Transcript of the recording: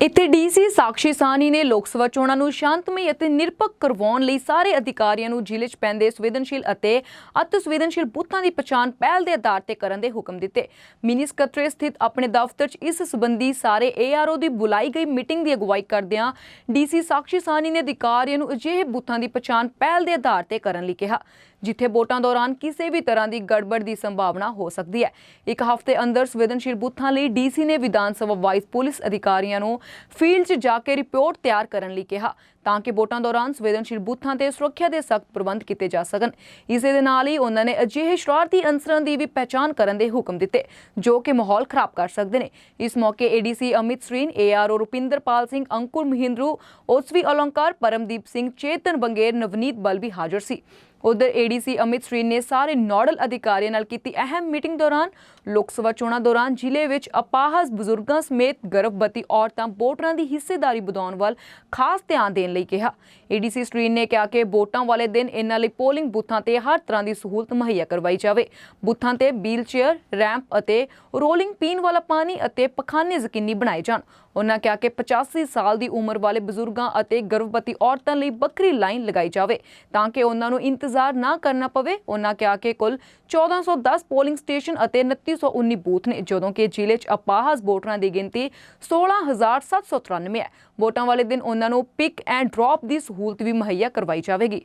ਇੱਥੇ ਡੀਸੀ ਸਾਕਸ਼ੀ ਸਾਨੀ ਨੇ ਲੋਕ ਸਭਾ ਚੋਣਾਂ ਨੂੰ ਸ਼ਾਂਤਮਈ ਅਤੇ ਨਿਰਪੱਖ ਕਰਵਾਉਣ ਲਈ ਸਾਰੇ ਅਧਿਕਾਰੀਆਂ ਨੂੰ ਜ਼ਿਲ੍ਹੇ 'ਚ ਪੈਂਦੇ ਸੰਵੇਦਨਸ਼ੀਲ ਅਤੇ ਅਤਿ ਸੰਵੇਦਨਸ਼ੀਲ ਬੂਥਾਂ ਦੀ ਪਛਾਣ ਪਹਿਲ ਦੇ ਆਧਾਰ ਤੇ ਕਰਨ ਦੇ ਹੁਕਮ ਦਿੱਤੇ। ਮਿਨੀ ਸਕੱਤਰੇ ਸਥਿਤ ਆਪਣੇ ਦਫ਼ਤਰ 'ਚ ਇਸ ਸਬੰਧੀ ਸਾਰੇ ਏਆਰਓ ਦੀ ਬੁਲਾਈ ਗਈ ਮੀਟਿੰਗ ਦੀ ਅਗਵਾਈ ਕਰਦਿਆਂ ਡੀਸੀ ਸਾਕਸ਼ੀ ਸਾਨੀ ਨੇ ਅਧਿਕਾਰੀਆਂ ਨੂੰ ਅਜਿਹੇ ਬੂਥਾਂ ਦੀ ਪਛਾਣ ਪਹਿਲ ਦੇ ਆਧਾਰ ਤੇ ਕਰਨ ਲਈ ਕਿਹਾ। ਜਿੱਥੇ ਵੋਟਾਂ ਦੌਰਾਨ ਕਿਸੇ ਵੀ ਤਰ੍ਹਾਂ ਦੀ ਗੜਬੜ ਦੀ ਸੰਭਾਵਨਾ ਹੋ ਸਕਦੀ ਹੈ। ਇੱਕ ਹਫ਼ਤੇ ਅੰਦਰ ਸੰਵੇਦਨਸ਼ੀਲ ਬੂਥਾਂ ਲਈ ਡੀਸੀ ਨੇ ਵਿਧਾਨ ਸਭਾ ਵਾਈਸ ਪੁਲਿਸ ਅਧਿਕਾਰੀਆਂ ਨੂੰ ਫੀਲਡ 'ਚ ਜਾ ਕੇ ਰਿਪੋਰਟ ਤਿਆਰ ਕਰਨ ਲਈ ਕਿਹਾ ਤਾਂ ਕਿ ਵੋਟਾਂ ਦੌਰਾਨ ਸੰਵੇਦਨਸ਼ੀਲ ਬੂਥਾਂ ਤੇ ਸੁਰੱਖਿਆ ਦੇ ਸਖਤ ਪ੍ਰਬੰਧ ਕੀਤੇ ਜਾ ਸਕਣ। ਇਸੇ ਦੇ ਨਾਲ ਹੀ ਉਹਨਾਂ ਨੇ ਅਜਿਹੇ ਸ਼ਰਾਰਤੀ ਅਨਸਰਾਂ ਦੀ ਵੀ ਪਹਿਚਾਣ ਕਰਨ ਦੇ ਹੁਕਮ ਦਿੱਤੇ, ਜੋ ਕਿ ਮਾਹੌਲ ਖਰਾਬ ਕਰ ਸਕਦੇ ਨੇ। ਇਸ ਮੌਕੇ ਏਡੀਸੀ ਅਮਿਤ ਸ੍ਰੀਨ, ਏਆਰਓ ਰੁਪਿੰਦਰਪਾਲ ਸਿੰਘ, ਅੰਕੁਰ ਮਹਿੰਦਰੂ, ਓਸਵੀ ਅਲੰਕਾਰ, ਪਰਮਦੀਪ ਸਿੰਘ, ਚੇਤਨ ਬੰਗੇਰ, ਨਵਨੀਤ ਬਲ ਵੀ ਹਾਜ਼ਰ ਸੀ। ਉਧਰ ਏਡੀਸੀ ਅਮਿਤ ਸ੍ਰੀ ਨੇ ਸਾਰੇ ਨੋਡਲ ਅਧਿਕਾਰੀਆਂ ਨਾਲ ਕੀਤੀ ਅਹਿਮ ਮੀਟਿੰਗ ਦੌਰਾਨ ਲੋਕ ਸਭਾ ਚੋਣਾਂ ਦੌਰਾਨ ਜ਼ਿਲ੍ਹੇ ਵਿੱਚ ਅਪਾਹਜ ਬਜ਼ੁਰਗਾਂ ਸਮੇਤ ਗਰਭਵਤੀ ਔਰਤਾਂ ਵੋਟਰਾਂ ਦੀ ਹਿੱਸੇਦਾਰੀ ਵਧਾਉਣ ਵੱਲ ਖਾਸ ਧਿਆਨ ਦੇਣ ਲਈ ਕਿਹਾ। ਏਡੀਸੀ ਸ੍ਰੀ ਨੇ ਕਿਹਾ ਕਿ ਵੋਟਾਂ ਵਾਲੇ ਦਿਨ ਇਹਨਾਂ ਲਈ ਪੋਲਿੰਗ ਬੂਥਾਂ ਤੇ ਹਰ ਤਰ੍ਹਾਂ ਦੀ ਸਹੂਲਤ ਮੁਹੱਈਆ ਕਰਵਾਈ ਜਾਵੇ। ਬੂਥਾਂ ਤੇ ਵੀਲ ਚੇਅਰ, ਰੈਂਪ ਅਤੇ ਰੋਲਿੰਗ ਪੀਣ ਵਾਲਾ ਪਾਣੀ ਅਤੇ ਪਖਾਨੇ ਯਕੀਨੀ ਬਣਾਏ ਜਾਣ। ਉਹਨਾਂ ਕਿਹਾ ਕਿ 85 ਸਾਲ ਦੀ ਉਮਰ ਵਾਲੇ ਬਜ਼ੁਰਗਾਂ ਅਤੇ ਗਰਭਵਤੀ ਔਰਤਾਂ ਲਈ ਵੱਖਰੀ ਲਾਈਨ ਲਗਾਈ ਜਾਵੇ ਤਾਂ ਕਿ ਉਹਨਾਂ ਨੂੰ ਇੰਤਜ਼ਾਰ ਨਾ ਕਰਨਾ ਪਵੇ, ਉਹਨਾਂ ਕਿਹਾ ਕਿ ਕੁੱਲ 1410 ਪੋਲਿੰਗ ਸਟੇਸ਼ਨ ਅਤੇ 2919 ਬੂਥ ਨੇ, ਜਦੋਂ ਕਿ ਜ਼ਿਲ੍ਹੇ 'ਚ ਅਪਾਹਜ ਵੋਟਰਾਂ ਦੀ ਗਿਣਤੀ 16793 ਹੈ। ਵੋਟਾਂ ਵਾਲੇ ਦਿਨ ਉਹਨਾਂ ਨੂੰ ਪਿਕ ਐਂਡ ਡ੍ਰੌਪ ਦੀ ਸਹੂਲਤ ਵੀ ਮੁਹੱਈਆ ਕਰਵਾਈ ਜਾਵੇਗੀ।